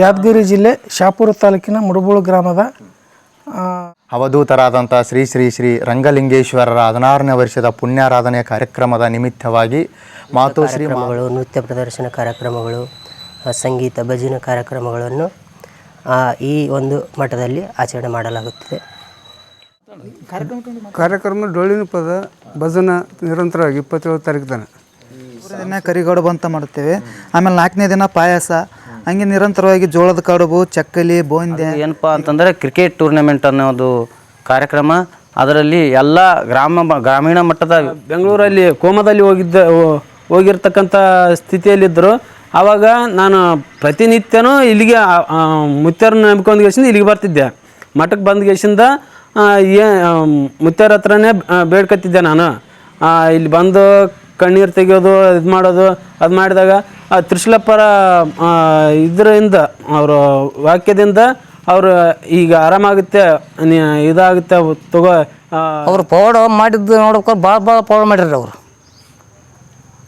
ಯಾದಗಿರಿ ಜಿಲ್ಲೆ ಶಾಪುರ ತಾಲೂಕಿನ ಮುಡಬೋಳು ಗ್ರಾಮದ ಅವಧೂತರಾದಂಥ ಶ್ರೀ ಶ್ರೀ ಶ್ರೀ ರಂಗಲಿಂಗೇಶ್ವರರ ಹದಿನಾರನೇ ವರ್ಷದ ಪುಣ್ಯಾರಾಧನೆ ಕಾರ್ಯಕ್ರಮದ ನಿಮಿತ್ತವಾಗಿ ಮಾತು ಶ್ರೀ ಕಾರ್ಯಕ್ರಮಗಳು ನೃತ್ಯ ಪ್ರದರ್ಶನ ಕಾರ್ಯಕ್ರಮಗಳು ಸಂಗೀತ ಭಜನೆ ಕಾರ್ಯಕ್ರಮಗಳನ್ನು ಈ ಒಂದು ಮಠದಲ್ಲಿ ಆಚರಣೆ ಮಾಡಲಾಗುತ್ತದೆ. ಕಾರ್ಯಕ್ರಮ ಡೊಳ್ಳಿನ ಪದ ಭಜನ ನಿರಂತರವಾಗಿ ಇಪ್ಪತ್ತೇಳು ತಾರೀಕು ತನಕ. ದಿನ ಕರಿಗಡುಬು ಅಂತ ಮಾಡುತ್ತೇವೆ. ಆಮೇಲೆ ನಾಲ್ಕನೇ ದಿನ ಪಾಯಸ ಹಂಗೆ ನಿರಂತರವಾಗಿ ಜೋಳದ ಕಡುಬು ಚಕ್ಕಲಿ ಬೋಂದೆ. ಏನಪ್ಪ ಅಂತಂದರೆ ಕ್ರಿಕೆಟ್ ಟೂರ್ನಮೆಂಟ್ ಅನ್ನೋದು ಕಾರ್ಯಕ್ರಮ. ಅದರಲ್ಲಿ ಎಲ್ಲ ಗ್ರಾಮ ಗ್ರಾಮೀಣ ಮಟ್ಟದ ಬೆಂಗಳೂರಲ್ಲಿ ಕೋಮದಲ್ಲಿ ಹೋಗಿದ್ದ ಹೋಗಿರ್ತಕ್ಕಂಥ ಸ್ಥಿತಿಯಲ್ಲಿದ್ದರು. ಆವಾಗ ನಾನು ಪ್ರತಿನಿತ್ಯನೂ ಇಲ್ಲಿಗೆ ಮುತ್ಯಾರನ್ನ ನಂಬ್ಕೊಂಡು ಗೆಸಿಂದ ಇಲ್ಲಿಗೆ ಬರ್ತಿದ್ದೆ. ಮಠಕ್ಕೆ ಬಂದ ಗೆಸಿಂದ ಏ ಮುತ್ಯಾರ ಹತ್ರನೇ ಬೇಡ್ಕತ್ತಿದ್ದೆ ಬೇಡ್ಕೊತಿದ್ದೆ ನಾನು ಇಲ್ಲಿ ಬಂದು ಕಣ್ಣೀರು ತೆಗೆಯೋದು ಇದು ಮಾಡೋದು ಅದು ಮಾಡಿದಾಗ ಆ ತ್ರಿಶೂಲಪ್ಪರ ಆ, ಇದರಿಂದ ಅವರು ವಾಕ್ಯದಿಂದ ಅವರು ಈಗ ಆರಾಮಾಗುತ್ತೆ ನೀ ಇದಾಗುತ್ತೆ ತಗೋ ಅವ್ರು ಪೌಡ ಮಾಡಿದ್ದು ನೋಡ್ಬೇಕು ಭಾಳ ಭಾಳ ಪೌಡ ಮಾಡ್ಯಾರ ಅವರು.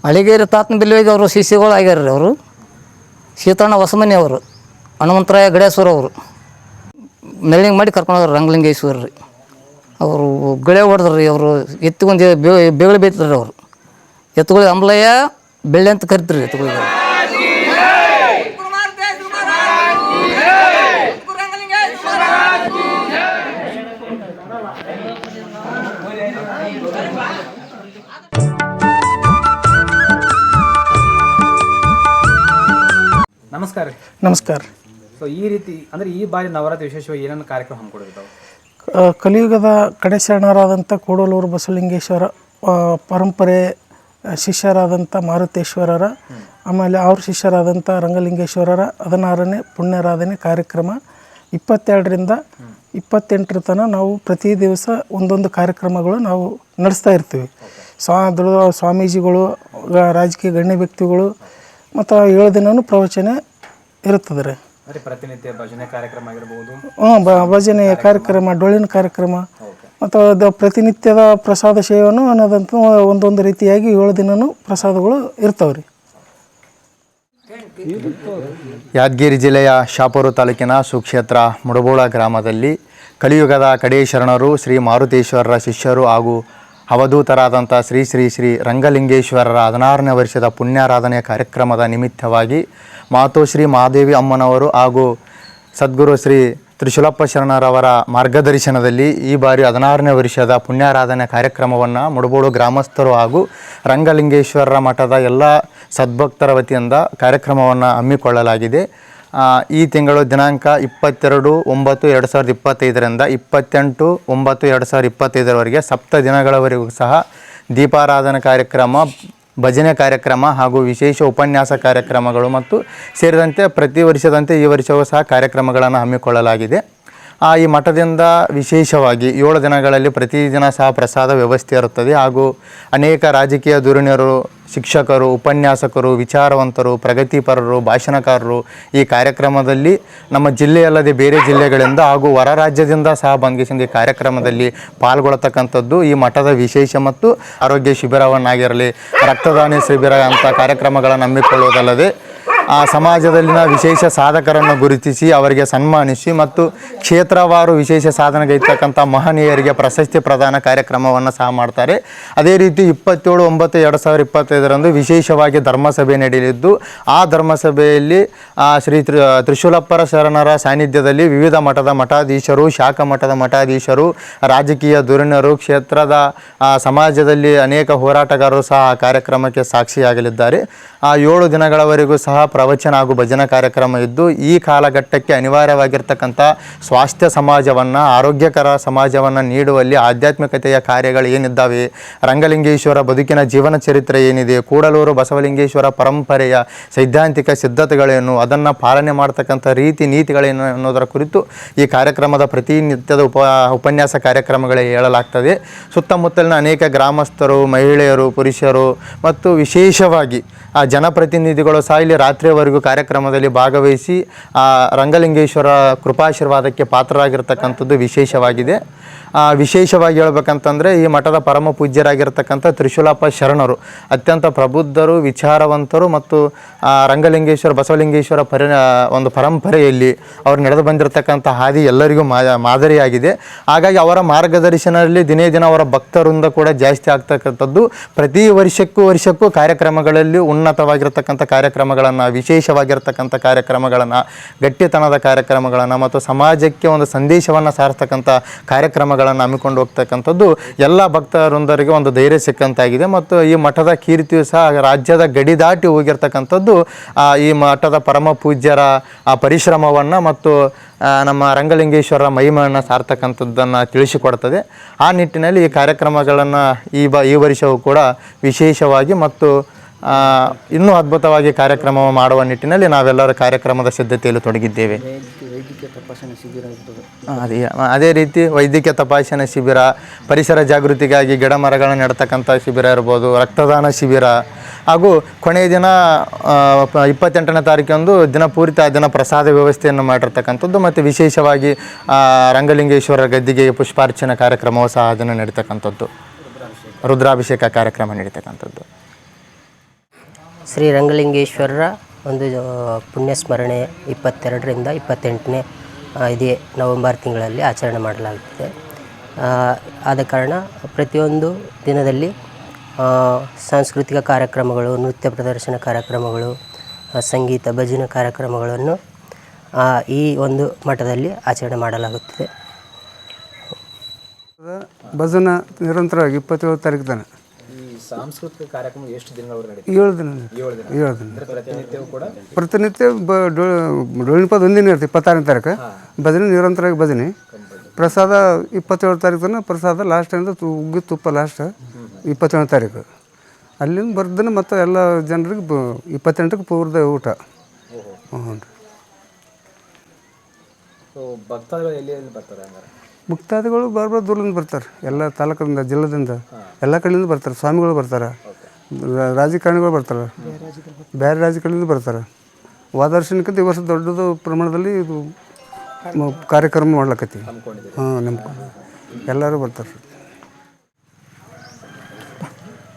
ಅಳಿಗೇರಿ ತಾತನ ಬಿಲ್ವಿಗೆ ಅವರು ಶಿಷ್ಯಗಳು ಆಗ್ಯಾರ ಅವರು. ಸೀತಣ್ಣ ಹೊಸಮನಿ ಅವರು ಹನುಮಂತರಾಯ ಗಡೇಶ್ವರ ಅವರು. ಮೆಲ್ಲಿಂಗ್ ಮಾಡಿ ಕರ್ಕೊಂಡು ರಂಗಲಿಂಗೇಶ್ವರ. ರೀ ಅವರು ಗಳೆ ಹೊಡೆದ್ರಿ ಅವರು ಎತ್ತಿಗೊಂದು ಬೇಗಳೆ ಬೇಯ್ತಾರೆ ಅವರು. ಎತ್ತುಗಳಿಗೆ ಅಂಬ್ಲಯ್ಯ ಬೆಳ್ಳಿ ಅಂತ ಕರಿತ್ರಿ ಎತ್ತುಗಳಿಗೆ ನಮಸ್ಕಾರ ರೀ. ನಮಸ್ಕಾರ. ಸೊ ಈ ರೀತಿ ಅಂದ್ರೆ ಈ ಬಾರಿ ನವರಾತ್ರಿ ವಿಶೇಷವಾಗಿ ಏನೇನು ಕಾರ್ಯಕ್ರಮ ಹಮ್ಮಿಕೊಂಡಿರ್ತಾವೆ ಕಲಿಯುಗದ ಕಡೆ ಶರಣರಾದಂಥ ಕೂಡಲೂರು ಬಸವಲಿಂಗೇಶ್ವರ ಪರಂಪರೆ ಶಿಷ್ಯರಾದಂಥ ಮಾರುತೇಶ್ವರರ ಆಮೇಲೆ ಅವ್ರ ಶಿಷ್ಯರಾದಂಥ ರಂಗಲಿಂಗೇಶ್ವರರ ಹದಿನಾರನೇ ಪುಣ್ಯರಾಧನೆ ಕಾರ್ಯಕ್ರಮ. ಇಪ್ಪತ್ತೆರಡರಿಂದ ಇಪ್ಪತ್ತೆಂಟರ ತನಕ ನಾವು ಪ್ರತಿ ದಿವಸ ಒಂದೊಂದು ಕಾರ್ಯಕ್ರಮಗಳು ನಾವು ನಡೆಸ್ತಾ ಇರ್ತೀವಿ. ಸ್ವಾ ದೊಡ್ಡ ಸ್ವಾಮೀಜಿಗಳು ರಾಜಕೀಯ ಗಣ್ಯ ವ್ಯಕ್ತಿಗಳು ಮತ್ತು ಏಳು ದಿನವೂ ಪ್ರವಚನ ಇರುತ್ತದೆ ರೀ ಪ್ರತಿನಿತ್ಯ ಭಜನೆ ಕಾರ್ಯಕ್ರಮ ಆಗಿರ್ಬೋದು. ಹ್ಞೂ ಭಜನೆ ಕಾರ್ಯಕ್ರಮ ಡೊಳ್ಳಿನ ಕಾರ್ಯಕ್ರಮ. ಮತ್ತು ಅದು ಪ್ರತಿನಿತ್ಯದ ಪ್ರಸಾದ ಸೇವನು ಅನ್ನೋದಂತ ಒಂದೊಂದು ರೀತಿಯಾಗಿ ಏಳು ದಿನವೂ ಪ್ರಸಾದಗಳು ಇರ್ತಾವೆ ರೀ ಯಾದಗಿರಿ ಜಿಲ್ಲೆಯ ಶಾಪೂರು ತಾಲೂಕಿನ ಸುಕ್ಷೇತ್ರ ಮುಡಬೋಳ ಗ್ರಾಮದಲ್ಲಿ ಕಲಿಯುಗದ ಕಡೇ ಶರಣರು ಶ್ರೀ ಮಾರುತೇಶ್ವರರ ಶಿಷ್ಯರು ಹಾಗೂ ಅವಧೂತರಾದಂಥ ಶ್ರೀ ಶ್ರೀ ಶ್ರೀ ರಂಗಲಿಂಗೇಶ್ವರರ ಹದಿನಾರನೇ ವರ್ಷದ ಪುಣ್ಯಾರಾಧನೆಯ ಕಾರ್ಯಕ್ರಮದ ನಿಮಿತ್ತವಾಗಿ ಮಾತೋಶ್ರೀ ಮಹಾದೇವಿ ಅಮ್ಮನವರು ಹಾಗೂ ಸದ್ಗುರು ಶ್ರೀ ತ್ರಿಶೂಲಪ್ಪ ಶರಣರವರ ಮಾರ್ಗದರ್ಶನದಲ್ಲಿ ಈ ಬಾರಿ ಹದಿನಾರನೇ ವರ್ಷದ ಪುಣ್ಯಾರಾಧನೆ ಕಾರ್ಯಕ್ರಮವನ್ನು ಮುಡಬೋಡು ಗ್ರಾಮಸ್ಥರು ಹಾಗೂ ರಂಗಲಿಂಗೇಶ್ವರರ ಮಠದ ಎಲ್ಲ ಸದ್ಭಕ್ತರ ವತಿಯಿಂದ ಕಾರ್ಯಕ್ರಮವನ್ನು ಹಮ್ಮಿಕೊಳ್ಳಲಾಗಿದೆ. ಈ ತಿಂಗಳು ದಿನಾಂಕ ಇಪ್ಪತ್ತೆರಡು ಒಂಬತ್ತು ಎರಡು ಸಾವಿರದ ಇಪ್ಪತ್ತೈದರಿಂದ ಇಪ್ಪತ್ತೆಂಟು ಒಂಬತ್ತು ಎರಡು ಸಾವಿರದ ಇಪ್ಪತ್ತೈದರವರೆಗೆ ಸಪ್ತ ದಿನಗಳವರೆಗೂ ಸಹ ದೀಪಾರಾಧನಾ ಕಾರ್ಯಕ್ರಮ ಭಜನೆ ಕಾರ್ಯಕ್ರಮ ಹಾಗೂ ವಿಶೇಷ ಉಪನ್ಯಾಸ ಕಾರ್ಯಕ್ರಮಗಳು ಮತ್ತು ಸೇರಿದಂತೆ ಪ್ರತಿ ವರ್ಷದಂತೆ ಈ ವರ್ಷವೂ ಸಹ ಕಾರ್ಯಕ್ರಮಗಳನ್ನು ಹಮ್ಮಿಕೊಳ್ಳಲಾಗಿದೆ. ಈ ಮಠದಿಂದ ವಿಶೇಷವಾಗಿ ಏಳು ದಿನಗಳಲ್ಲಿ ಪ್ರತಿದಿನ ಸಹ ಪ್ರಸಾದ ವ್ಯವಸ್ಥೆ ಇರುತ್ತದೆ. ಹಾಗೂ ಅನೇಕ ರಾಜಕೀಯ ಧುರೀಣರು ಶಿಕ್ಷಕರು, ಉಪನ್ಯಾಸಕರು, ವಿಚಾರವಂತರು, ಪ್ರಗತಿಪರರು, ಭಾಷಣಕಾರರು ಈ ಕಾರ್ಯಕ್ರಮದಲ್ಲಿ ನಮ್ಮ ಜಿಲ್ಲೆಯಲ್ಲದೆ ಬೇರೆ ಜಿಲ್ಲೆಗಳಿಂದ ಹಾಗೂ ಹೊರ ರಾಜ್ಯದಿಂದ ಸಹ ಬಂಧಿಸಿದ ಈ ಕಾರ್ಯಕ್ರಮದಲ್ಲಿ ಪಾಲ್ಗೊಳ್ಳತಕ್ಕಂಥದ್ದು ಈ ಮಠದ ವಿಶೇಷ ಮತ್ತು ಆರೋಗ್ಯ ಶಿಬಿರವನ್ನಾಗಿರಲಿ, ರಕ್ತದಾನ ಶಿಬಿರ ಅಂತ ಕಾರ್ಯಕ್ರಮಗಳನ್ನು ಹಮ್ಮಿಕೊಳ್ಳುವುದಲ್ಲದೆ ಆ ಸಮಾಜದಲ್ಲಿನ ವಿಶೇಷ ಸಾಧಕರನ್ನು ಗುರುತಿಸಿ ಅವರಿಗೆ ಸನ್ಮಾನಿಸಿ ಮತ್ತು ಕ್ಷೇತ್ರವಾರು ವಿಶೇಷ ಸಾಧನೆಗೈತಕ್ಕಂಥ ಮಹನೀಯರಿಗೆ ಪ್ರಶಸ್ತಿ ಪ್ರದಾನ ಕಾರ್ಯಕ್ರಮವನ್ನು ಸಹ ಮಾಡ್ತಾರೆ. ಅದೇ ರೀತಿ ಇಪ್ಪತ್ತೇಳು, ಒಂಬತ್ತು, ಎರಡು ಸಾವಿರದ ಇಪ್ಪತ್ತೈದರಂದು ವಿಶೇಷವಾಗಿ ಧರ್ಮಸಭೆ ನಡೆಯಲಿದ್ದು, ಆ ಧರ್ಮಸಭೆಯಲ್ಲಿ ಶ್ರೀ ತ್ರಿ, ತ್ರಿಶೂಲಪ್ಪರ ಶರಣರ ಸಾನ್ನಿಧ್ಯದಲ್ಲಿ ವಿವಿಧ ಮಠದ ಮಠಾಧೀಶರು, ಶಾಖಾ ಮಠದ ಮಠಾಧೀಶರು, ರಾಜಕೀಯ ಧುರೀಣರು, ಕ್ಷೇತ್ರದ ಸಮಾಜದಲ್ಲಿ ಅನೇಕ ಹೋರಾಟಗಾರರು ಸಹ ಆ ಕಾರ್ಯಕ್ರಮಕ್ಕೆ ಸಾಕ್ಷಿಯಾಗಲಿದ್ದಾರೆ. ಆ ಏಳು ದಿನಗಳವರೆಗೂ ಸಹ ಪ್ರವಚನ ಹಾಗೂ ಭಜನಾ ಕಾರ್ಯಕ್ರಮ ಇದ್ದು, ಈ ಕಾಲಘಟ್ಟಕ್ಕೆ ಅನಿವಾರ್ಯವಾಗಿರ್ತಕ್ಕಂಥ ಸ್ವಾಸ್ಥ್ಯ ಸಮಾಜವನ್ನು, ಆರೋಗ್ಯಕರ ಸಮಾಜವನ್ನು ನೀಡುವಲ್ಲಿ ಆಧ್ಯಾತ್ಮಿಕತೆಯ ಕಾರ್ಯಗಳು ಏನಿದ್ದಾವೆ, ರಂಗಲಿಂಗೇಶ್ವರ ಬದುಕಿನ ಜೀವನ ಚರಿತ್ರೆ ಏನಿದೆ, ಕೂಡಲೂರು ಬಸವಲಿಂಗೇಶ್ವರ ಪರಂಪರೆಯ ಸೈದ್ಧಾಂತಿಕ ಸಿದ್ಧತೆಗಳೇನು, ಅದನ್ನು ಪಾಲನೆ ಮಾಡ್ತಕ್ಕಂಥ ರೀತಿ ನೀತಿಗಳೇನು ಅನ್ನೋದರ ಕುರಿತು ಈ ಕಾರ್ಯಕ್ರಮದ ಪ್ರತಿನಿತ್ಯದ ಉಪ, ಉಪನ್ಯಾಸ ಕಾರ್ಯಕ್ರಮಗಳೇ ಹೇಳಲಾಗ್ತದೆ. ಸುತ್ತಮುತ್ತಲಿನ ಅನೇಕ ಗ್ರಾಮಸ್ಥರು, ಮಹಿಳೆಯರು, ಪುರುಷರು ಮತ್ತು ವಿಶೇಷವಾಗಿ ಆ ಜನಪ್ರತಿನಿಧಿಗಳು ಸಹ ಇಲ್ಲಿ ರಾತ್ರಿ ರಾತ್ರಿಯವರೆಗೂ ಕಾರ್ಯಕ್ರಮದಲ್ಲಿ ಭಾಗವಹಿಸಿ, ಆ, ರಂಗಲಿಂಗೇಶ್ವರ ಕೃಪಾಶೀರ್ವಾದಕ್ಕೆ ಪಾತ್ರರಾಗಿರ್ತಕ್ಕಂಥದ್ದು ವಿಶೇಷವಾಗಿದೆ. ವಿಶೇಷವಾಗಿ ಹೇಳ್ಬೇಕಂತಂದರೆ ಈ ಮಠದ ಪರಮ ಪೂಜ್ಯರಾಗಿರ್ತಕ್ಕಂಥ ತ್ರಿಶೂಲಪ್ಪ ಶರಣರು, ಅತ್ಯಂತ ಪ್ರಬುದ್ಧರು, ವಿಚಾರವಂತರು ಮತ್ತು ರಂಗಲಿಂಗೇಶ್ವರ, ಬಸವಲಿಂಗೇಶ್ವರ ಪರಿ ಒಂದು ಪರಂಪರೆಯಲ್ಲಿ ಅವ್ರು ನಡೆದು ಬಂದಿರತಕ್ಕಂಥ ಹಾದಿ ಎಲ್ಲರಿಗೂ ಮಾದರಿಯಾಗಿದೆ. ಹಾಗಾಗಿ ಅವರ ಮಾರ್ಗದರ್ಶನದಲ್ಲಿ ದಿನೇ ದಿನ ಅವರ ಭಕ್ತರಿಂದ ಕೂಡ ಜಾಸ್ತಿ ಆಗ್ತಕ್ಕಂಥದ್ದು. ಪ್ರತಿ ವರ್ಷಕ್ಕೂ ವರ್ಷಕ್ಕೂ ಕಾರ್ಯಕ್ರಮಗಳಲ್ಲಿ ಉನ್ನತವಾಗಿರತಕ್ಕಂಥ ಕಾರ್ಯಕ್ರಮಗಳನ್ನು ವಿಶೇಷವಾಗಿರ್ತಕ್ಕಂಥ ಕಾರ್ಯಕ್ರಮಗಳನ್ನು, ಗಟ್ಟಿತನದ ಕಾರ್ಯಕ್ರಮಗಳನ್ನು ಮತ್ತು ಸಮಾಜಕ್ಕೆ ಒಂದು ಸಂದೇಶವನ್ನು ಸಾರ್ತಕ್ಕಂಥ ಕಾರ್ಯಕ್ರಮಗಳನ್ನು ಹಮ್ಮಿಕೊಂಡು ಹೋಗ್ತಕ್ಕಂಥದ್ದು ಎಲ್ಲ ಭಕ್ತವೃಂದರಿಗೆ ಒಂದು ಧೈರ್ಯ ಸಿಕ್ಕಂತಾಗಿದೆ. ಮತ್ತು ಈ ಮಠದ ಕೀರ್ತಿಯು ಸಹ ರಾಜ್ಯದ ಗಡಿ ದಾಟಿ ಹೋಗಿರ್ತಕ್ಕಂಥದ್ದು ಈ ಮಠದ ಪರಮ ಪೂಜ್ಯರ, ಆ, ಪರಿಶ್ರಮವನ್ನು ಮತ್ತು ನಮ್ಮ ರಂಗಲಿಂಗೇಶ್ವರ ಮಹಿಮೆಯನ್ನು ಸಾರ್ತಕ್ಕಂಥದ್ದನ್ನು ತಿಳಿಸಿಕೊಡ್ತದೆ. ಆ ನಿಟ್ಟಿನಲ್ಲಿ ಈ ಕಾರ್ಯಕ್ರಮಗಳನ್ನು ಈ ಬ, ಈ ವರ್ಷವೂ ಕೂಡ ವಿಶೇಷವಾಗಿ ಮತ್ತು ಇನ್ನೂ ಅದ್ಭುತವಾಗಿ ಕಾರ್ಯಕ್ರಮ ಮಾಡುವ ನಿಟ್ಟಿನಲ್ಲಿ ನಾವೆಲ್ಲರೂ ಕಾರ್ಯಕ್ರಮದ ಸಿದ್ಧತೆಯಲ್ಲಿ ತೊಡಗಿದ್ದೇವೆ. ಅದೇ ಅದೇ ರೀತಿ ವೈದ್ಯಕೀಯ ತಪಾಸಣೆ ಶಿಬಿರ, ಪರಿಸರ ಜಾಗೃತಿಗಾಗಿ ಗಿಡ ಮರಗಳನ್ನು ನೆಡ್ತಕ್ಕಂಥ ಶಿಬಿರ ಇರ್ಬೋದು, ರಕ್ತದಾನ ಶಿಬಿರ. ಹಾಗೂ ಕೊನೆಯ ದಿನ ಇಪ್ಪತ್ತೆಂಟನೇ ತಾರೀಕಂದು ದಿನಪೂರ್ತಿ ಆ ದಿನ ಪ್ರಸಾದ ವ್ಯವಸ್ಥೆಯನ್ನು ಮಾಡಿರ್ತಕ್ಕಂಥದ್ದು ಮತ್ತು ವಿಶೇಷವಾಗಿ ರಂಗಲಿಂಗೇಶ್ವರ ಗದ್ದಿಗೆ ಪುಷ್ಪಾರ್ಚನೆ ಕಾರ್ಯಕ್ರಮವೂ ಸಹ ಅದನ್ನು ದಿನ ನಡೀತಕ್ಕಂಥದ್ದು. ರುದ್ರಾಭಿಷೇಕ ಕಾರ್ಯಕ್ರಮ ನಡೀತಕ್ಕಂಥದ್ದು. ಶ್ರೀ ರಂಗಲಿಂಗೇಶ್ವರರ ಒಂದು ಪುಣ್ಯಸ್ಮರಣೆ ಪುಣ್ಯ ಸ್ಮರಣೆ ಇಪ್ಪತ್ತೆರಡರಿಂದ ಇಪ್ಪತ್ತೆಂಟನೇ ಇದೇ ನವೆಂಬರ್ ತಿಂಗಳಲ್ಲಿ ಆಚರಣೆ ಮಾಡಲಾಗುತ್ತದೆ. ಆದ ಕಾರಣ ಪ್ರತಿಯೊಂದು ದಿನದಲ್ಲಿ ಸಾಂಸ್ಕೃತಿಕ ಕಾರ್ಯಕ್ರಮಗಳು, ನೃತ್ಯ ಪ್ರದರ್ಶನ ಕಾರ್ಯಕ್ರಮಗಳು ಸಂಗೀತ ಭಜನೆ ಕಾರ್ಯಕ್ರಮಗಳನ್ನು ಈ ಒಂದು ಮಠದಲ್ಲಿ ಆಚರಣೆ ಮಾಡಲಾಗುತ್ತದೆ. ಭಜನ ನಿರಂತರವಾಗಿ ಇಪ್ಪತ್ತೇಳು ತಾರೀಕು ತನಕ ಈ ಸಾಂಸ್ಕೃತಿಕ ಕಾರ್ಯಕ್ರಮ ಎಷ್ಟು ದಿನಗಳವರೆಗೆ ನಡೀತದೆ? ಏಳು ದಿನ. ಏಳು ದಿನ. ಏಳು ದಿನ. ಅಂದ್ರೆ ಪ್ರತಿನಿತ್ಯವೂ ಕೂಡ? ಪ್ರತಿನಿತ್ಯ ಬ ಡೊಳ್ಳಿನ ಪದ ಒಂದಿನ ಇರ್ತೀವಿ ಇಪ್ಪತ್ತಾರನೇ ತಾರೀಕು. ಭಜನೆ ನಿರಂತರವಾಗಿ ಭಜನೆ ಪ್ರಸಾದ ಇಪ್ಪತ್ತೇಳು ತಾರೀಕು ತನಕ ಪ್ರಸಾದ ಲಾಸ್ಟ್ ಅಂದ್ರೆ ತು ಉಗ್ಗಿ ತುಪ್ಪ ಲಾಸ್ಟ್ ಇಪ್ಪತ್ತೇಳನೇ ತಾರೀಕು. ಅಲ್ಲಿಂದ ಬರ್ದನ ಮತ್ತು ಎಲ್ಲ ಜನರಿಗೆ ಬ ಇಪ್ಪತ್ತೆಂಟಕ್ಕೆ ಪೂರ್ದ ಊಟ. ಹ್ಞೂ ರೀ. ಸೊ ಭಕ್ತಾದಿಗಳು ಎಲ್ಲಿ ಎಲ್ಲಿ ಬರ್ತಾರೆ ಹಂಗಾರೆ? ಮುಕ್ತಾದಿಗಳು ಬಾರ್ಬಾರ್ ದೂರದಿಂದ ಬರ್ತಾರೆ. ಎಲ್ಲ ತಾಲೂಕಿಂದ ಜಿಲ್ಲೆದಿಂದ ಎಲ್ಲ ಕಡೆಯಿಂದ ಬರ್ತಾರೆ. ಸ್ವಾಮಿಗಳು ಬರ್ತಾರೆ. ರಾ- ರಾಜಕಾರಣಿಗಳು ಬರ್ತಾರೆ. ಬೇರೆ ರಾಜಕಾರಣಿಯಿಂದ ಬರ್ತಾರೆ. ವಾದರ್ಶನಕ್ಕೆ ವರ್ಷಕ್ಕಿಂತ ಈ ವರ್ಷ ದೊಡ್ಡದು ಪ್ರಮಾಣದಲ್ಲಿ ಇದು ಮ- ಕಾರ್ಯಕ್ರಮ ಮಾಡ್ಲಕತ್ತಿ. ಹಾಂ ನಂಬ್ಕೊಂಡು ಎಲ್ಲರೂ ಬರ್ತಾರೆ.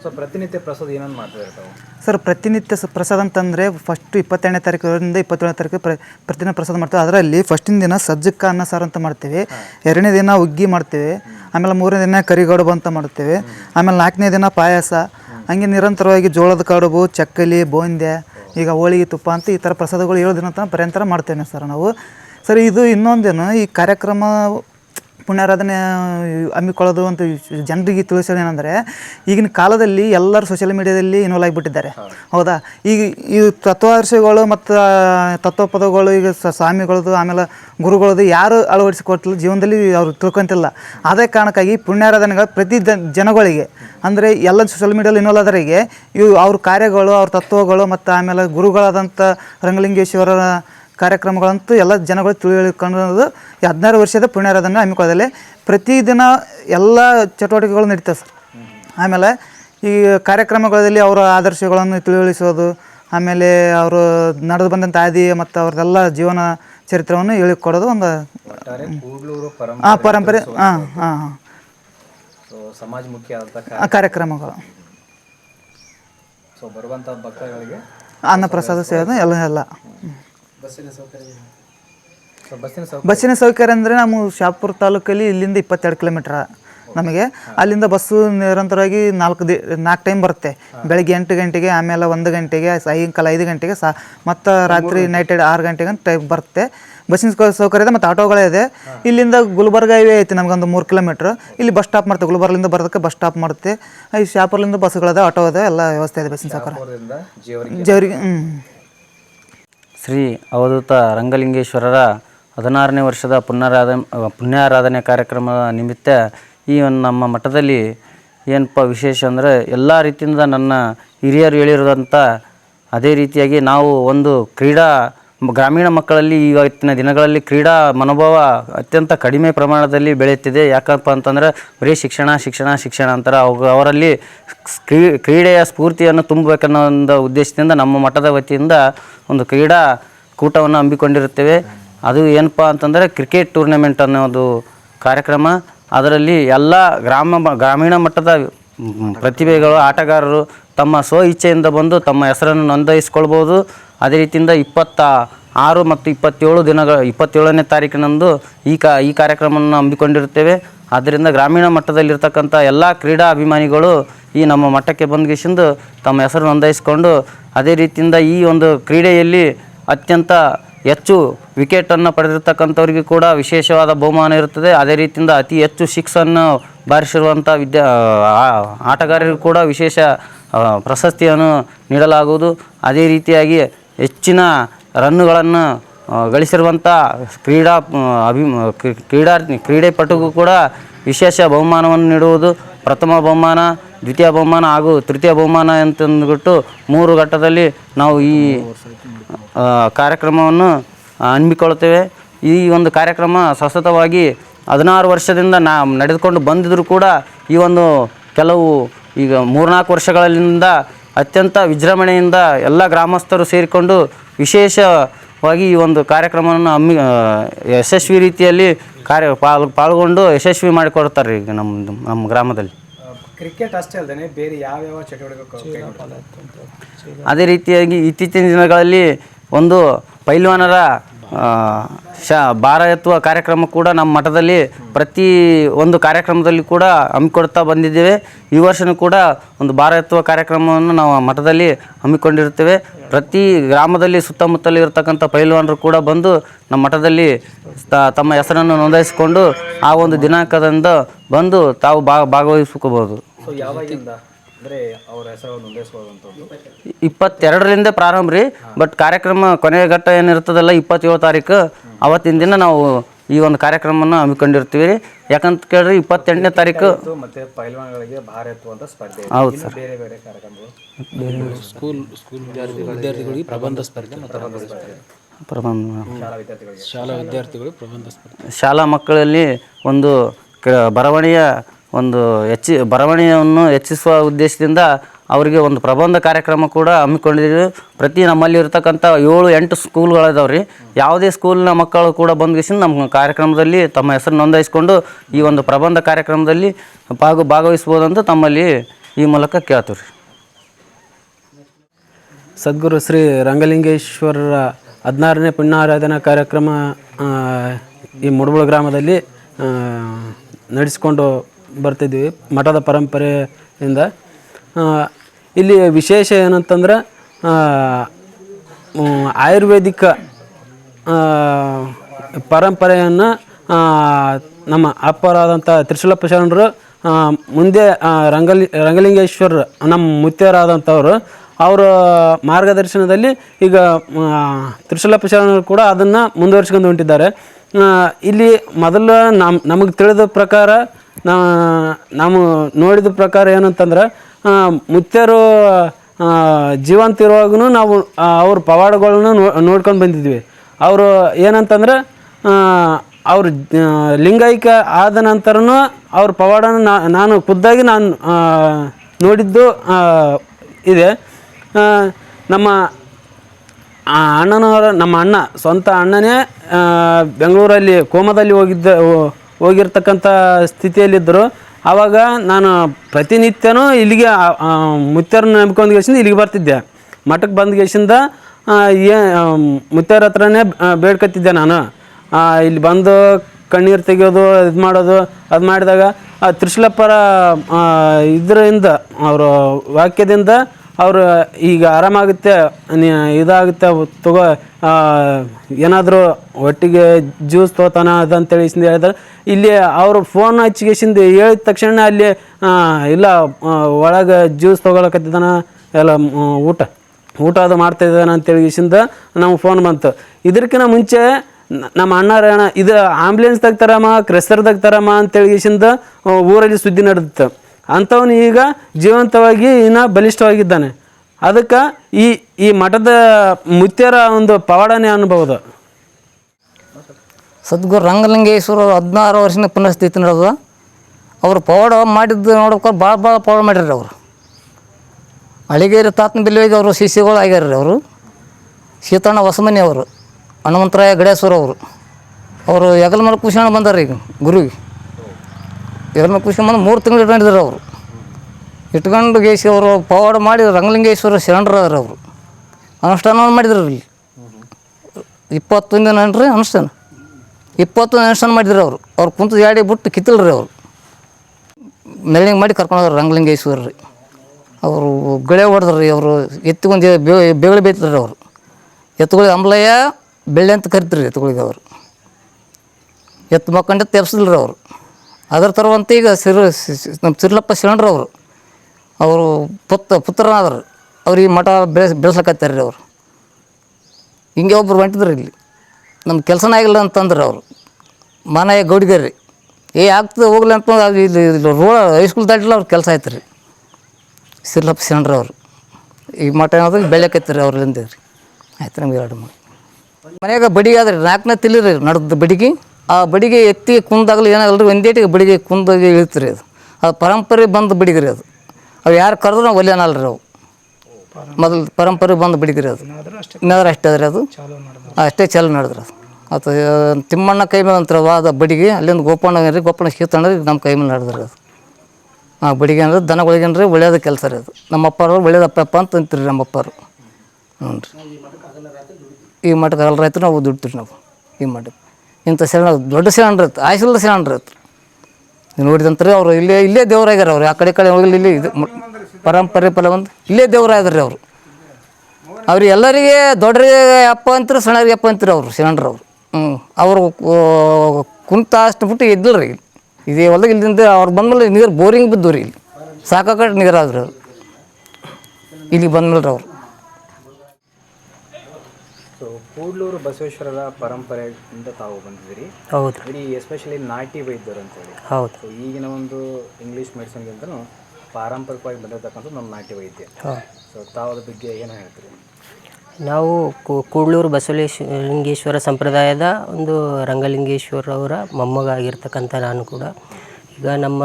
ಸೊ ಪ್ರತಿನಿತ್ಯ ಪ್ರಸಾದ ಏನನ್ನು ಮಾಡ್ತಾ ಇರ್ತಾವೆ? ಸರ್ ಪ್ರತಿನಿತ್ಯ ಸ ಪ್ರಸಾದ ಅಂತಂದರೆ ಫಸ್ಟ್ ಇಪ್ಪತ್ತೆರಡನೇ ತಾರೀಕಿನಿಂದ ಇಪ್ಪತ್ತೇಳನೇ ತಾರೀಕು ಪ್ರ ಪ್ರತಿದಿನ ಪ್ರಸಾದ ಮಾಡ್ತೇವೆ. ಅದರಲ್ಲಿ ಫಸ್ಟಿನ ದಿನ ಸಜ್ಜಕ್ಕ ಅನ್ನ ಸಾರು ಅಂತ ಮಾಡ್ತೇವೆ. ಎರಡನೇ ದಿನ ಉಗ್ಗಿ ಮಾಡ್ತೇವೆ. ಆಮೇಲೆ ಮೂರನೇ ದಿನ ಕರಿಗಡುಬು ಅಂತ ಮಾಡ್ತೇವೆ. ಆಮೇಲೆ ನಾಲ್ಕನೇ ದಿನ ಪಾಯಸ. ಹಂಗೆ ನಿರಂತರವಾಗಿ ಜೋಳದ ಕಡುಬು ಚಕ್ಕಲಿ ಬೋಂದೆ ಈಗ ಹೋಳಿಗೆ ತುಪ್ಪ ಅಂತ ಈ ಥರ ಪ್ರಸಾದಗಳು ಏಳು ದಿನ ತನಕ ಪರ್ಯಂತರ ಮಾಡ್ತೇವೆ ಸರ್ ನಾವು. ಸರ್ ಇದು ಇನ್ನೊಂದೇನು ಈ ಕಾರ್ಯಕ್ರಮ ಪುಣ್ಯಾರಾಧನೆ ಹಮ್ಮಿಕೊಳ್ಳೋದು ಅಂತ ಜನರಿಗೆ ತಿಳಿಸೋದು ಏನಂದರೆ, ಈಗಿನ ಕಾಲದಲ್ಲಿ ಎಲ್ಲರೂ ಸೋಷಿಯಲ್ ಮೀಡಿಯಾದಲ್ಲಿ ಇನ್ವಾಲ್ವ್ ಆಗಿಬಿಟ್ಟಿದ್ದಾರೆ. ಹೌದಾ? ಈಗ ಈ ತತ್ವಾದರ್ಶಗಳು ಮತ್ತು ತತ್ವಪದಗಳು, ಈಗ ಸ್ವಾಮಿಗಳದು, ಆಮೇಲೆ ಗುರುಗಳದು ಯಾರು ಅಳವಡಿಸಿಕೊಟ್ಟಿಲ್ಲ, ಜೀವನದಲ್ಲಿ ಅವರು ತಿಳ್ಕೊಂತಿಲ್ಲ. ಅದೇ ಕಾರಣಕ್ಕಾಗಿ ಪುಣ್ಯಾರಾಧನೆಗಳು ಪ್ರತಿ ಜನ ಜನಗಳಿಗೆ, ಅಂದರೆ ಎಲ್ಲ ಸೋಷಿಯಲ್ ಮೀಡಿಯಲ್ಲಿ ಇನ್ವಾಲ್ವ್ ಆದರಿಗೆ ಇವು ಅವ್ರ ಕಾರ್ಯಗಳು, ಅವ್ರ ತತ್ವಗಳು ಮತ್ತು ಆಮೇಲೆ ಗುರುಗಳಾದಂಥ ರಂಗಲಿಂಗೇಶ್ವರರ ಕಾರ್ಯಕ್ರಮಗಳಂತೂ ಎಲ್ಲ ಜನಗಳು ತಿಳಿದುಕೊಳ್ಳೋದು ಹದಿನಾರು ವರ್ಷದ ಪುಣ್ಯಾರಾಧನೆ ಹಮ್ಮಿಕೊಳ್ಳದಲ್ಲಿ ಪ್ರತಿದಿನ ಎಲ್ಲ ಚಟುವಟಿಕೆಗಳು ನಡೀತವೆ ಸರ್. ಆಮೇಲೆ ಈ ಕಾರ್ಯಕ್ರಮಗಳಲ್ಲಿ ಅವರ ಆದರ್ಶಗಳನ್ನು ತಿಳಿಸೋದು ಆಮೇಲೆ ಅವರು ನಡೆದು ಬಂದಂಥ ಆದಿ ಮತ್ತು ಅವ್ರದ್ದೆಲ್ಲ ಜೀವನ ಚರಿತ್ರವನ್ನು ಹೇಳಿಕೊಡೋದು ಒಂದು ಹಾಂ ಪರಂಪರೆ ಹಾಂ ಹಾಂ ಹಾಂ ಸಮಾಜಮುಖಿ ಕಾರ್ಯಕ್ರಮಗಳು. ಸೊ ಬರುವಂಥ ಭಕ್ತಗಳಿಗೆ ಅನ್ನಪ್ರಸಾದ ಸೇವೆ ಎಲ್ಲ ಎಲ್ಲ. ಬಸ್ಸಿನ ಸೌಕರ್ಯ ಅಂದರೆ ನಮ್ಮ ಶಾಪುರ ತಾಲೂಕಲ್ಲಿ ಇಲ್ಲಿಂದ ಇಪ್ಪತ್ತೆರಡು ಕಿಲೋಮೀಟ್ರ ನಮಗೆ. ಅಲ್ಲಿಂದ ಬಸ್ಸು ನಿರಂತರವಾಗಿ ನಾಲ್ಕು ದಿ ನಾಲ್ಕು ಟೈಮ್ ಬರುತ್ತೆ. ಬೆಳಗ್ಗೆ ಎಂಟು ಗಂಟೆಗೆ ಆಮೇಲೆ ಒಂದು ಗಂಟೆಗೆ ಸಾಯಂಕಾಲ ಐದು ಗಂಟೆಗೆ ಸಾ ಮತ್ತು ರಾತ್ರಿ ನೈಟ್ ಆರು ಗಂಟೆಗೆ ಅಂತ ಟೈಮ್ ಬರುತ್ತೆ. ಬಸ್ಸಿನ ಸೌಕರ್ಯ ಇದೆ ಮತ್ತು ಆಟೋಗಳೇ ಇದೆ. ಇಲ್ಲಿಂದ ಗುಲ್ಬರ್ಗ ಇವೇ ಐತಿ ನಮಗೊಂದು ಮೂರು ಕಿಲೋಮೀಟ್ರ್. ಇಲ್ಲಿ ಬಸ್ ಸ್ಟಾಪ್ ಮಾಡ್ತೇವೆ ಗುಲ್ಬರ್ಗಿಂದ ಬರೋದಕ್ಕೆ ಬಸ್ ಸ್ಟಾಪ್ ಮಾಡುತ್ತೆ. ಈ ಶಾಪುರ್ಲಿಂದ ಬಸ್ಗಳಿದೆ ಆಟೋ ಇದೆ ಎಲ್ಲ ವ್ಯವಸ್ಥೆ ಇದೆ ಬಸ್ಸಿನ ಸೌಕರ್ಯ. ಶಾಪುರದಿಂದ ಜೀವರಿಗೆ ಜವರಿಗೆ ಹ್ಞೂ ಶ್ರೀ ಅವಧೂತ ರಂಗಲಿಂಗೇಶ್ವರರ ಹದಿನಾರನೇ ವರ್ಷದ ಪುನರಾಧ ಪುಣ್ಯಾರಾಧನೆ ಕಾರ್ಯಕ್ರಮದ ನಿಮಿತ್ತ ಈ ಒಂದು ನಮ್ಮ ಮಠದಲ್ಲಿ ಏನಪ್ಪ ವಿಶೇಷ ಅಂದರೆ ಎಲ್ಲ ರೀತಿಯಿಂದ ನನ್ನ ಹಿರಿಯರು ಹೇಳಿರೋದಂಥ ಅದೇ ರೀತಿಯಾಗಿ ನಾವು ಒಂದು ಕ್ರೀಡಾ ಗ್ರಾಮೀಣ ಮಕ್ಕಳಲ್ಲಿ ಇವತ್ತಿನ ದಿನಗಳಲ್ಲಿ ಕ್ರೀಡಾ ಮನೋಭಾವ ಅತ್ಯಂತ ಕಡಿಮೆ ಪ್ರಮಾಣದಲ್ಲಿ ಬೆಳೆಯುತ್ತಿದೆ. ಯಾಕಪ್ಪ ಅಂತಂದರೆ ಬರೀ ಶಿಕ್ಷಣ ಶಿಕ್ಷಣ ಶಿಕ್ಷಣ ಅಂತಾರೆ ಅವು ಅವರಲ್ಲಿ ಕ್ರೀ ಕ್ರೀಡೆಯ ಸ್ಫೂರ್ತಿಯನ್ನು ತುಂಬಬೇಕನ್ನೋ ಒಂದು ಉದ್ದೇಶದಿಂದ ನಮ್ಮ ಮಠದ ವತಿಯಿಂದ ಒಂದು ಕ್ರೀಡಾ ಕೂಟವನ್ನು ಹಮ್ಮಿಕೊಂಡಿರುತ್ತೇವೆ. ಅದು ಏನಪ್ಪ ಅಂತಂದರೆ ಕ್ರಿಕೆಟ್ ಟೂರ್ನಮೆಂಟ್ ಅನ್ನೋದು ಕಾರ್ಯಕ್ರಮ. ಅದರಲ್ಲಿ ಎಲ್ಲ ಗ್ರಾಮ ಗ್ರಾಮೀಣ ಮಟ್ಟದ ಪ್ರತಿಭೆಗಳು, ಆಟಗಾರರು ತಮ್ಮ ಸ್ವ ಇಚ್ಛೆಯಿಂದ ಬಂದು ತಮ್ಮ ಹೆಸರನ್ನು ನೋಂದಾಯಿಸ್ಕೊಳ್ಬೋದು. ಅದೇ ರೀತಿಯಿಂದ ಇಪ್ಪತ್ತ ಆರು ಮತ್ತು ಇಪ್ಪತ್ತೇಳು ದಿನಗಳ, ಇಪ್ಪತ್ತೇಳನೇ ತಾರೀಕಿನಂದು ಈ ಕಾ, ಈ ಕಾರ್ಯಕ್ರಮವನ್ನು ಹಮ್ಮಿಕೊಂಡಿರುತ್ತೇವೆ. ಆದ್ದರಿಂದ ಗ್ರಾಮೀಣ ಮಟ್ಟದಲ್ಲಿರ್ತಕ್ಕಂಥ ಎಲ್ಲ ಕ್ರೀಡಾ ಅಭಿಮಾನಿಗಳು ಈ ನಮ್ಮ ಮಟ್ಟಕ್ಕೆ ಬಂದ್ಗಿಸಿಂದು ತಮ್ಮ ಹೆಸರು ನೋಂದಾಯಿಸಿಕೊಂಡು ಅದೇ ರೀತಿಯಿಂದ ಈ ಒಂದು ಕ್ರೀಡೆಯಲ್ಲಿ ಅತ್ಯಂತ ಹೆಚ್ಚು ವಿಕೆಟನ್ನು ಪಡೆದಿರ್ತಕ್ಕಂಥವ್ರಿಗೆ ಕೂಡ ವಿಶೇಷವಾದ ಬಹುಮಾನ ಇರುತ್ತದೆ. ಅದೇ ರೀತಿಯಿಂದ ಅತಿ ಹೆಚ್ಚು ಸಿಕ್ಸನ್ನು ಬಾರಿಸಿರುವಂಥ ವಿದ್ಯಾ ಆಟಗಾರರಿಗೂ ಕೂಡ ವಿಶೇಷ ಪ್ರಶಸ್ತಿಯನ್ನು ನೀಡಲಾಗುವುದು. ಅದೇ ರೀತಿಯಾಗಿ ಹೆಚ್ಚಿನ ರನ್ನುಗಳನ್ನು ಗಳಿಸಿರುವಂಥ ಕ್ರೀಡಾ ಅಭಿ ಕ್ರೀ- ಕ್ರೀಡಾ, ಕ್ರೀಡೆಪಟುಗೂ ಕೂಡ ವಿಶೇಷ ಬಹುಮಾನವನ್ನು ನೀಡುವುದು ಪ್ರಥಮ ಬಹುಮಾನ, ದ್ವಿತೀಯ ಬಹುಮಾನ ಹಾಗೂ ತೃತೀಯ ಬಹುಮಾನ ಅಂತಂದ್ಬಿಟ್ಟು ಮೂರು ಘಟ್ಟದಲ್ಲಿ ನಾವು ಈ ಕಾರ್ಯಕ್ರಮವನ್ನು ಹಮ್ಮಿಕೊಳ್ತೇವೆ ಈ ಒಂದು ಕಾರ್ಯಕ್ರಮ ಸತತವಾಗಿ ಹದಿನಾರು ವರ್ಷದಿಂದ ನಾ, ನಡೆದುಕೊಂಡು ಬಂದಿದ್ದರೂ ಕೂಡ ಈ ಒಂದು ಕೆಲವು ಈಗ ಮೂರ್ನಾಲ್ಕು ವರ್ಷಗಳಿಂದ ಅತ್ಯಂತ ವಿಜೃಂಭಣೆಯಿಂದ ಎಲ್ಲ ಗ್ರಾಮಸ್ಥರು ಸೇರಿಕೊಂಡು ವಿಶೇಷವಾಗಿ ಈ ಒಂದು ಕಾರ್ಯಕ್ರಮವನ್ನು ಹಮ್ಮಿ ಯಶಸ್ವಿ ರೀತಿಯಲ್ಲಿ ಕಾರ್ಯ ಪಾಲ್ ಪಾಲ್ಗೊಂಡು ಯಶಸ್ವಿ ಮಾಡಿಕೊಡ್ತಾರೆ ಈಗ ನಮ್ಮ ನಮ್ಮ ಗ್ರಾಮದಲ್ಲಿ. ಕ್ರಿಕೆಟ್ ಅಷ್ಟೇ ಅಲ್ಲದೆ ಬೇರೆ ಯಾವ್ಯಾವ ಯಾವ ಚಟುವಟಿಕೆ ಅದೇ ರೀತಿಯಾಗಿ ಇತ್ತೀಚಿನ ದಿನಗಳಲ್ಲಿ ಒಂದು ಪೈಲ್ವಾನರ ಶ, ಭಾರ ಎತ್ತುವ ಕಾರ್ಯಕ್ರಮ ಕೂಡ ನಮ್ಮ ಮಠದಲ್ಲಿ ಪ್ರತಿ ಒಂದು ಕಾರ್ಯಕ್ರಮದಲ್ಲಿ ಕೂಡ ಹಮ್ಮಿಕೊಡ್ತಾ ಬಂದಿದ್ದೇವೆ. ಈ ವರ್ಷವೂ ಕೂಡ ಒಂದು ಭಾರ ಎತ್ತುವ ಕಾರ್ಯಕ್ರಮವನ್ನು ನಾವು ಮಠದಲ್ಲಿ ಹಮ್ಮಿಕೊಂಡಿರ್ತೇವೆ ಪ್ರತಿ ಗ್ರಾಮದಲ್ಲಿ ಸುತ್ತಮುತ್ತಲು ಇರತಕ್ಕಂಥ ಪೈಲ್ವಾನರು ಕೂಡ ಬಂದು ನಮ್ಮ ಮಠದಲ್ಲಿ ತಮ್ಮ ಹೆಸರನ್ನು ನೋಂದಾಯಿಸಿಕೊಂಡು ಆ ಒಂದು ದಿನಾಂಕದಿಂದ ಬಂದು ತಾವು ಭಾಗ ಅಂದ್ರೆ ಅವರ ಹೆಸರು ನೋಂದಾಯಿಸ್ಕೊಳ್ಳುವಂಥದ್ದು ಇಪ್ಪತ್ತೆರಡರಿಂದ ಪ್ರಾರಂಭ ರೀ ಬಟ್ ಕಾರ್ಯಕ್ರಮ ಕೊನೆಯ ಘಟ್ಟ ಏನಿರ್ತದಲ್ಲ ಇಪ್ಪತ್ತೇಳು ತಾರೀಕು ಅವತ್ತಿನ ದಿನ ನಾವು ಈ ಒಂದು ಕಾರ್ಯಕ್ರಮವನ್ನು ಹಮ್ಮಿಕೊಂಡಿರ್ತೀವಿ ರೀ. ಯಾಕಂತ ಕೇಳ್ರಿ ಇಪ್ಪತ್ತೆಂಟನೇ ತಾರೀಕು ಮತ್ತೆ ಪೈಲ್ವಾನ್ಗಳಿಗೆ ಭಾರ ಎತ್ತುವಂತ ಸ್ಪರ್ಧೆ ಇದೆ. ಹೌದು ಇನ್ನು ಸರ್. ಬೇರೆ ಬೇರೆ ಕಾರ್ಯಕ್ರಮಗಳು. ಸ್ಕೂಲ್ ಸ್ಕೂಲ್ ವಿದ್ಯಾರ್ಥಿಗಳಿಗೆ ಪ್ರಬಂಧ ಸ್ಪರ್ಧೆ. ಪ್ರಬಂಧ. ಶಾಲಾ ವಿದ್ಯಾರ್ಥಿಗಳಿಗೆ. ಶಾಲಾ ವಿದ್ಯಾರ್ಥಿಗಳು ಪ್ರಬಂಧ ಸ್ಪರ್ಧೆ. ಶಾಲಾ ಮಕ್ಕಳಲ್ಲಿ ಒಂದು ಕ ಬರವಣಿಗೆಯ ಒಂದು ಹೆಚ್ಚಿ ಬರವಣಿಗೆಯನ್ನು ಹೆಚ್ಚಿಸುವ ಉದ್ದೇಶದಿಂದ ಅವರಿಗೆ ಒಂದು ಪ್ರಬಂಧ ಕಾರ್ಯಕ್ರಮ ಕೂಡ ಹಮ್ಮಿಕೊಂಡಿದ್ದೀವಿ. ಪ್ರತಿ ನಮ್ಮಲ್ಲಿ ಇರತಕ್ಕಂಥ ಏಳು, ಎಂಟು ಸ್ಕೂಲ್ಗಳಿದಾವೆ ರೀ ಯಾವುದೇ ಸ್ಕೂಲ್ನ ಮಕ್ಕಳು ಕೂಡ ಬಂದ್ಗಿಸಿಂದ ನಮ್ಮ ಕಾರ್ಯಕ್ರಮದಲ್ಲಿ ತಮ್ಮ ಹೆಸರು ನೋಂದಾಯಿಸಿಕೊಂಡು ಈ ಒಂದು ಪ್ರಬಂಧ ಕಾರ್ಯಕ್ರಮದಲ್ಲಿ ಭಾಗ, ಭಾಗವಹಿಸ್ಬೋದಂತ ತಮ್ಮಲ್ಲಿ ಈ ಮೂಲಕ ಕೇಳ್ತೀವಿ ರೀ ಸದ್ಗುರು ಶ್ರೀ ರಂಗಲಿಂಗೇಶ್ವರರ ಹದಿನಾರನೇ ಪುಣ್ಯಾರಾಧನಾ ಕಾರ್ಯಕ್ರಮ ಈ ಮುಡಬಳ ಗ್ರಾಮದಲ್ಲಿ ನಡೆಸಿಕೊಂಡು ಬರ್ತಿದ್ವಿ, ಮಠದ ಪರಂಪರೆಯಿಂದ. ಇಲ್ಲಿ ವಿಶೇಷ ಏನಂತಂದ್ರೆ ಆಯುರ್ವೇದಿಕ ಪರಂಪರೆಯನ್ನು ನಮ್ಮ ಅಪ್ಪರಾದಂಥ ತ್ರಿಶೂಲಪ್ಪ ಶರಣರು ಮುಂದೆ ರಂಗಲಿ, ರಂಗಲಿಂಗೇಶ್ವರ, ನಮ್ಮ ಮುತ್ಯರಾದಂಥವ್ರು ಅವರ ಮಾರ್ಗದರ್ಶನದಲ್ಲಿ ಈಗ ತ್ರಿಶೂಲಪ್ಪ ಶರಣರು ಕೂಡ ಅದನ್ನು ಮುಂದುವರಿಸ್ಕೊಂಡು ಹೊಂಟಿದ್ದಾರೆ. ಇಲ್ಲಿ ಮೊದಲು ನಮ್ಮ ನಮಗೆ ತಿಳಿದ ಪ್ರಕಾರ ನಾ, ನಾವು ನೋಡಿದ ಪ್ರಕಾರ ಏನಂತಂದ್ರೆ ಮುತ್ಯರು ಜೀವಂತ ಇರುವಾಗೂ ನಾವು ಅವ್ರ ಪವಾಡಗಳನ್ನ ನೋ, ನೋಡ್ಕೊಂಡು ಬಂದಿದ್ವಿ. ಅವರು ಏನಂತಂದ್ರೆ ಅವ್ರ ಲಿಂಗೈಕ ಲಿಂಗೈಕ್ಯ ಆದ ನಂತರನೂ ಅವ್ರ ಪವಾಡನ ನಾನು ಖುದ್ದಾಗಿ ನಾನು ನೋಡಿದ್ದು ಇದೆ. ನಮ್ಮ ಅಣ್ಣನವರ, ನಮ್ಮ ಅಣ್ಣ, ಸ್ವಂತ ಅಣ್ಣನೇ ಬೆಂಗಳೂರಲ್ಲಿ ಕೋಮದಲ್ಲಿ ಹೋಗಿದ್ದ ಹೋಗಿರ್ತಕ್ಕಂಥ ಸ್ಥಿತಿಯಲ್ಲಿದ್ದರು. ಆವಾಗ ನಾನು ಪ್ರತಿನಿತ್ಯನೂ ಇಲ್ಲಿಗೆ ಮುತ್ತರನ್ನ ಆ, ನಂಬ್ಕೊಂಡು ಗೆಸಿಂದ ಇಲ್ಲಿಗೆ ಬರ್ತಿದ್ದೆ. ಮಠಕ್ಕೆ ಬಂದ ಗೆಸಿಂದ ಏ ಮುತ್ತರ ಹತ್ರನೇ ಬೇಡ್ಕತ್ತಿದ್ದೆ ನಾನು. ಇಲ್ಲಿ ಬಂದು ಕಣ್ಣೀರು ತೆಗೆಯೋದು ಇದು ಮಾಡೋದು ಅದು ಮಾಡಿದಾಗ ತ್ರಿಶೂಲಪ್ಪರ ಇದರಿಂದ ಅವರ ವಾಕ್ಯದಿಂದ ಅವರು ಈಗ ಆರಾಮಾಗುತ್ತೆ, ನೀ ಇದಾಗುತ್ತೆ, ತಗೋ ಏನಾದರೂ ಒಟ್ಟಿಗೆ ಜ್ಯೂಸ್ ತೋತಾನ ಅದಂತೇಳಿ ಹೇಳಿದ್ರೆ. ಇಲ್ಲಿ ಅವರು ಫೋನ್ ಹಚ್ಚಿಗೆಸಿಂದ ಹೇಳಿದ ತಕ್ಷಣ ಅಲ್ಲಿ ಇಲ್ಲ ಒಳಗೆ ಜ್ಯೂಸ್ ತೊಗೊಳಕತ್ತಿದ್ದಾನ, ಎಲ್ಲ ಊಟ ಊಟ ಅದು ಮಾಡ್ತಾಯಿದ್ದಾನೆ ಅಂತೇಳಿಸಿಂದ ನಮ್ಗೆ ಫೋನ್ ಬಂತು. ಇದಕ್ಕಿಂತ ಮುಂಚೆ ನಮ್ಮ ಅಣ್ಣ ಇದು ಆಂಬ್ಯುಲೆನ್ಸ್ದಾಗ ತರಮ್ಮ ಕ್ರೆಸರ್ದಾಗ ತರಮ್ಮ ಅಂತೇಳಿ ಇಸಿಂದ ಊರಲ್ಲಿ ಸುದ್ದಿ ನಡೆದಿತ್ತು. ಅಂಥವನು ಈಗ ಜೀವಂತವಾಗಿ ಇನ್ನು ಬಲಿಷ್ಠವಾಗಿದ್ದಾನೆ. ಅದಕ್ಕೆ ಈ ಈ ಮಠದ ಮುತ್ಯರ ಒಂದು ಪವಾಡನೆ ಅನುಭವದ ಸದ್ಗುರು ರಂಗಲಿಂಗೇಶ್ವರ ಹದಿನಾರು ವರ್ಷದ ಪುನಃಸ್ಥಿತಿ ನಡೆದ, ಅವರು ಪವಾಡ ಮಾಡಿದ್ದು ನೋಡ್ಬೇಕಾದ್ರೆ ಭಾಳ ಭಾಳ ಪವಾಡ ಮಾಡ್ಯಾರ ಅವರು. ಅಳಿಗೇರಿ ತಾತನ ಬಿಲ್ವಾಗಿ ಅವರು ಶಿಷ್ಯಗಳು ಆಗ್ಯಾರ ರೀ ಅವರು. ಸೀತಣ್ಣ ಹೊಸಮನಿ ಅವರು, ಹನುಮಂತರಾಯ ಗಡೇಶ್ವರ ಅವರು. ಅವರು ಹೆಗಲ ಬಂದಾರೆ ಬಂದಾರ ಈಗ ಗುರುವಿಗೆ ಕೃಷಿ ಮಾಡಿ ಮೂರು ತಿಂಗಳು ಇಟ್ಕೊಂಡಿದ್ರು ಅವರು. ಇಟ್ಕೊಂಡು ಗೇಸಿ ಅವರು ಪವಾಡ ಮಾಡಿ ರಂಗಲಿಂಗೇಶ್ವರ ಶರಣರಾದ್ರ ಅವರು. ಅನುಷ್ಠಾನವನ್ನು ಮಾಡಿದ್ರು ಇಲ್ಲಿ. ಇಪ್ಪತ್ತೊಂದು ದಿನ ರೀ ಅನುಷ್ಠಾನ? ಇಪ್ಪತ್ತೊಂದು ಅನುಷ್ಠಾನ ಮಾಡಿದ್ರು ಅವರು. ಅವ್ರು ಕುಂತು ಜಾಡಿ ಬಿಟ್ಟು ಕಿತ್ತಲ್ರಿ ಅವರು. ಮೆಲ್ಲಿಂಗ್ ಮಾಡಿ ಕರ್ಕೊಂಡು ಹೋದ್ರು ರಂಗಲಿಂಗೇಶ್ವರ ರೀ ಅವರು ಗಳೆ ಹೊಡೆದ್ರಿ ಅವರು. ಎತ್ತಿಗೊಂದು ಬೇಗಳೆ ಬೇಯ್ತಿದ್ರು ಅವರು. ಎತ್ತುಗಳಿಗೆ ಅಂಬ್ಲಯ್ಯ ಬೆಳ್ಳೆ ಅಂತ ಕರಿತೀರಿ ಎತ್ತುಗಳಿಗೆ ಅವರು. ಎತ್ತು ಮಕ್ಕಂಡೆ ತೆಪ್ಸಿದ್ರಿ ಅವರು. ಅದರ ತರುವಂತೆ ಈಗ ಸಿರ್ ನಮ್ಮ ಸಿರ್ಲಪ್ಪ ಶರಣರು ಅವರು ಅವರು ಪುತ್ರ ಪುತ್ರನಾದರು ಅವ್ರು ಈ ಮಠ ಬೆಳೆಸ್ ಬೆಳೆಸ್ಲಕತ್ತಾರೆ ರೀ ಅವರು. ಹಿಂಗೆ ಒಬ್ರು ಹೊಂಟಿದ್ರು ಇಲ್ಲಿ. ನಮ್ಮ ಕೆಲಸನ ಆಗಿಲ್ಲ ಅಂತಂದ್ರೆ ಅವರು. ಮನೆಯ ಗೌಡಿಗರಿ ಏ, ಆಗ್ತದೆ, ಹೋಗ್ಲಿ ಅಂತ ಇಲ್ಲಿ ಇಲ್ಲಿ ರೋಡ್ ಹೈಸ್ಕೂಲ್ ದಾಟಿಲ್ಲ ಅವ್ರ ಕೆಲಸ ಆಯ್ತು ರೀ. ಸಿರ್ಲಪ್ಪ ಶರಣರು ಅವರು. ಈ ಮಠ ಏನಾದ್ರು ಬೆಳೆಯಕೈತಿ ರೀ ಅವ್ರಲ್ಲಿಂದ ರೀ. ಆಯ್ತು ನಮ್ಗೆ ಎರಡು ಮನೆ ಮನ್ಯಾಗ ಬಡಿಗೆ ಆದ್ರಿ ನಾಲ್ಕನೇ ತಿಳಿ ರೀ ನಡೆದ ಬಡಿಗೆ. ಆ ಬಡಿಗೆ ಎತ್ತಿ ಕುಂದಾಗಲಿ ಏನಾಗಲ್ಲ ರೀ ಒಂದೇಟಿಗೆ ಬಡಿಗೆ ಕುಂದಾಗಿ ಇಳಿತ್ರಿ ಅದು. ಅದು ಪರಂಪರೆ ಬಂದು ಬಿಡಿಗಿರಿ ಅದು. ಅವು ಯಾರು ಕರೆದ್ರು ನಾವು ಒಲೆ ಅನ್ನಲ್ಲ ರೀ ಅವು. ಮೊದಲು ಪರಂಪರೆ ಬಂದು ಬಿಡಿಗಿರಿ ಅದು. ಇನ್ನಾದ್ರೂ ಅಷ್ಟೇ ಅದ್ರಿ ಅದು? ಅಷ್ಟೇ ಚಾಲು ನಡೆದ್ರಿ ಅದು. ಅದು ತಿಮ್ಮಣ್ಣ ಕೈ ಮೇಲೆ ಅಂತ ಅದ ಬಡಿಗೆ, ಅಲ್ಲಿಂದ ಗೋಪಣ್ಣ ರೀ ಗೋಪಣ್ಣ ಶೀತಣ್ಣ ನಮ್ಮ ಕೈ ಮೇಲೆ ನಡೆದ್ರಿ ಅದು. ಆ ಬಡಿಗೆ ಅಂದ್ರೆ ದನಗಳಿಗೇನ್ರಿ ಒಳ್ಳೆಯದ ಕೆಲಸ ರೀ ಅದು. ನಮ್ಮ ಅಪ್ಪಾರು ಒಳ್ಳೇದಪ್ಪಪ್ಪ ಅಂತ ಅಂತೀರಿ ನಮ್ಮಪ್ಪರು. ಹ್ಞೂ ರೀ. ಈ ಮಠಕ್ಕೆ ಅಲ್ಲ ರೈತರು ನಾವು ದುಡ್ತೀರಿ ನಾವು. ಈ ಮಠಕ್ಕೆ. ಇಂಥ ಸಿಲಿಂಡರ್, ದೊಡ್ಡ ಸಿಲಿಂಡರ್ ಇತ್ತು ಆಯ್ಸಲ್ದ ಸಿಲಿಂಡರ್ ಇತ್ತು. ನೋಡಿದಂತ್ರಿ ಅವರು ಇಲ್ಲೇ ಇಲ್ಲೇ ದೇವರಾಗ್ಯಾರ ಅವ್ರು. ಆ ಕಡೆ ಕಡೆ ಹೋಗಲಿ ಇಲ್ಲಿ ಇದು ಪರಂಪರೆ ಫಲ ಒಂದು ಇಲ್ಲೇ ದೇವರಾದ್ರಿ ಅವರು. ಅವ್ರು ಎಲ್ಲರಿಗೆ ದೊಡ್ಡರಿಗೆ ಅಪ್ಪ ಅಂತಾರೆ, ಸಣ್ಣರಿಗೆ ಅಪ್ಪ ಅಂತಾರೆ ಅವರು, ಸಿಲಿಂಡರ್ ಅವರು. ಹ್ಞೂ ಅವರು ಕುಂತ ಅಷ್ಟು ಬಿಟ್ಟು ಇದ್ದಿಲ್ಲ ರೀ ಇದೇ ಹೊಲದಾಗ ಇಲ್ಲಿಂದ ಅವ್ರು ಬಂದ್ಮೇಲೆ ನೀರು ಬೋರಿಂಗ್ ಬಿದ್ದು ರೀ ಇಲ್ಲಿ. ಸಾಕಾಕಟ್ಟು ನೀರು ಅವರು. ಇಲ್ಲಿಗೆ ಬಂದ್ಮೇಲೆ ಅವ್ರು ಸೊ ಕೂಡ್ಲೂರು ಬಸವೇಶ್ವರರ ಪರಂಪರೆಯಿಂದ ತಾವು ಬಂದಿದ್ದೀರಿ. ಹೌದು. ಇಡೀ ಎಸ್ಪೆಷಲಿ ನಾಟಿ ವೈದ್ಯರು ಅಂತೇಳಿ. ಹೌದು. ಸೊ ಈಗಿನ ಒಂದು ಇಂಗ್ಲೀಷ್ ಮೆಡಿಸಿನ್ಗಿಂತನೂ ಪಾರಂಪರಿಕವಾಗಿ ಬಂದಿರತಕ್ಕಂಥ ನಮ್ಮ ನಾಟಿ ವೈದ್ಯ. ಸೊ ತಾವು ಅದ್ರ ಬಗ್ಗೆ ಏನು ಹೇಳ್ತೀರಿ? ನಾವು ಕೂಡ್ಲೂರು ಬಸವೇಶ್ ಲಿಂಗೇಶ್ವರ ಸಂಪ್ರದಾಯದ ಒಂದು ರಂಗಲಿಂಗೇಶ್ವರ ಅವರ ಮೊಮ್ಮಗ ಆಗಿರ್ತಕ್ಕಂಥ ನಾನು ಕೂಡ. ಈಗ ನಮ್ಮ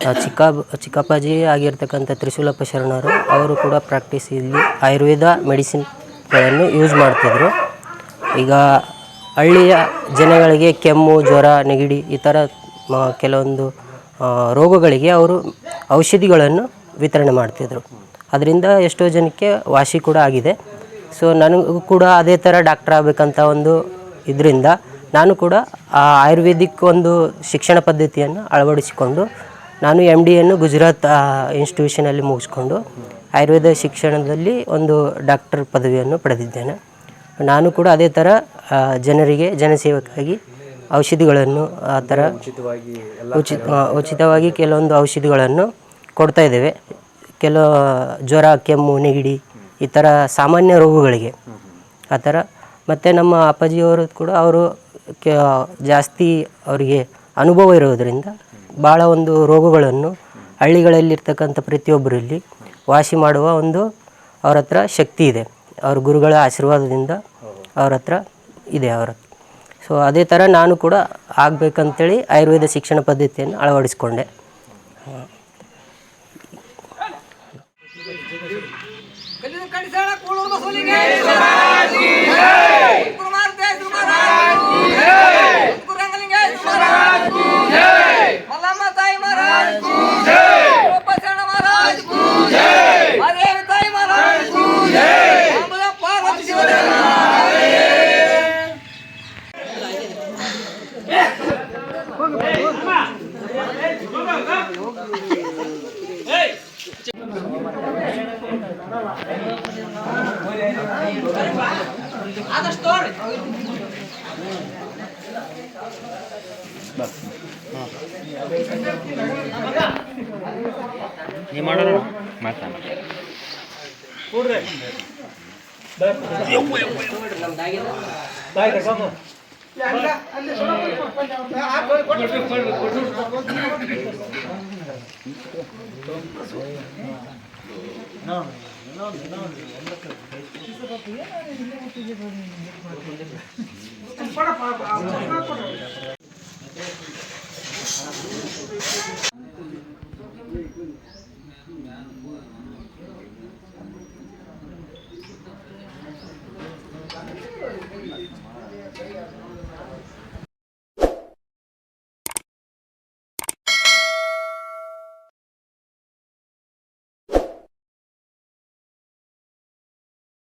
ಚಿಕ್ಕಬ ಚಿಕ್ಕ ಚಿಕ್ಕಪ್ಪಾಜಿ ಆಗಿರ್ತಕ್ಕಂಥ ತ್ರಿಶೂಲಪ್ಪ ಶರಣರು ಅವರು ಕೂಡ ಪ್ರಾಕ್ಟೀಸ್ ಇಲ್ಲಿ ಆಯುರ್ವೇದ ಮೆಡಿಸಿನ್ಗಳನ್ನು ಯೂಸ್ ಮಾಡ್ತಿದ್ರು. ಈಗ ಹಳ್ಳಿಯ ಜನಗಳಿಗೆ ಕೆಮ್ಮು, ಜ್ವರ, ನೆಗಡಿ ಈ ಥರ ಕೆಲವೊಂದು ರೋಗಗಳಿಗೆ ಅವರು ಔಷಧಿಗಳನ್ನು ವಿತರಣೆ ಮಾಡ್ತಿದ್ದರು ಅದರಿಂದ ಎಷ್ಟೋ ಜನಕ್ಕೆ ವಾಸಿ ಕೂಡ ಆಗಿದೆ. ಸೊ ನನಗೂ ಕೂಡ ಅದೇ ಥರ ಡಾಕ್ಟರ್ ಆಗಬೇಕಂತ ಒಂದು ಇದರಿಂದ ನಾನು ಕೂಡ ಆ ಆಯುರ್ವೇದಿಕ್ ಒಂದು ಶಿಕ್ಷಣ ಪದ್ಧತಿಯನ್ನು ಅಳವಡಿಸಿಕೊಂಡು ನಾನು ಎಂ ಡಿಯನ್ನು ಗುಜರಾತ್ ಇನ್ಸ್ಟಿಟ್ಯೂಷನಲ್ಲಿ ಮುಗಿಸ್ಕೊಂಡು ಆಯುರ್ವೇದ ಶಿಕ್ಷಣದಲ್ಲಿ ಒಂದು ಡಾಕ್ಟರ್ ಪದವಿಯನ್ನು ಪಡೆದಿದ್ದೇನೆ. ನಾನು ಕೂಡ ಅದೇ ಥರ ಜನರಿಗೆ ಜನಸೇವಕ್ಕಾಗಿ ಔಷಧಿಗಳನ್ನು ಆ ಥರ ಉಚಿತ ಉಚಿತವಾಗಿ ಕೆಲವೊಂದು ಔಷಧಿಗಳನ್ನು ಕೊಡ್ತಾ ಇದ್ದೇವೆ. ಕೆಲವು ಜ್ವರ ಕೆಮ್ಮು ನೆಗಡಿ ಈ ಥರ ಸಾಮಾನ್ಯ ರೋಗಗಳಿಗೆ ಆ ಥರ. ಮತ್ತು ನಮ್ಮ ಅಪ್ಪಾಜಿಯವರು ಕೂಡ ಅವರು ಕೆ ಜಾಸ್ತಿ ಅವರಿಗೆ ಅನುಭವ ಇರೋದರಿಂದ ಭಾಳ ಒಂದು ರೋಗಗಳನ್ನು ಹಳ್ಳಿಗಳಲ್ಲಿರ್ತಕ್ಕಂಥ ಪ್ರತಿಯೊಬ್ಬರಲ್ಲಿ ವಾಸಿ ಮಾಡುವ ಒಂದು ಅವ್ರ ಹತ್ರ ಶಕ್ತಿ ಇದೆ. ಅವ್ರ ಗುರುಗಳ ಆಶೀರ್ವಾದದಿಂದ ಅವ್ರ ಹತ್ರ ಇದೆ ಅವರ. ಸೊ ಅದೇ ಥರ ನಾನು ಕೂಡ ಆಗಬೇಕಂತೇಳಿ ಆಯುರ್ವೇದ ಶಿಕ್ಷಣ ಪದ್ಧತಿಯನ್ನು ಅಳವಡಿಸಿಕೊಂಡೆ. Yeah. Amen. corre. Dai, corre. Dai, corre. Não, não, não, não,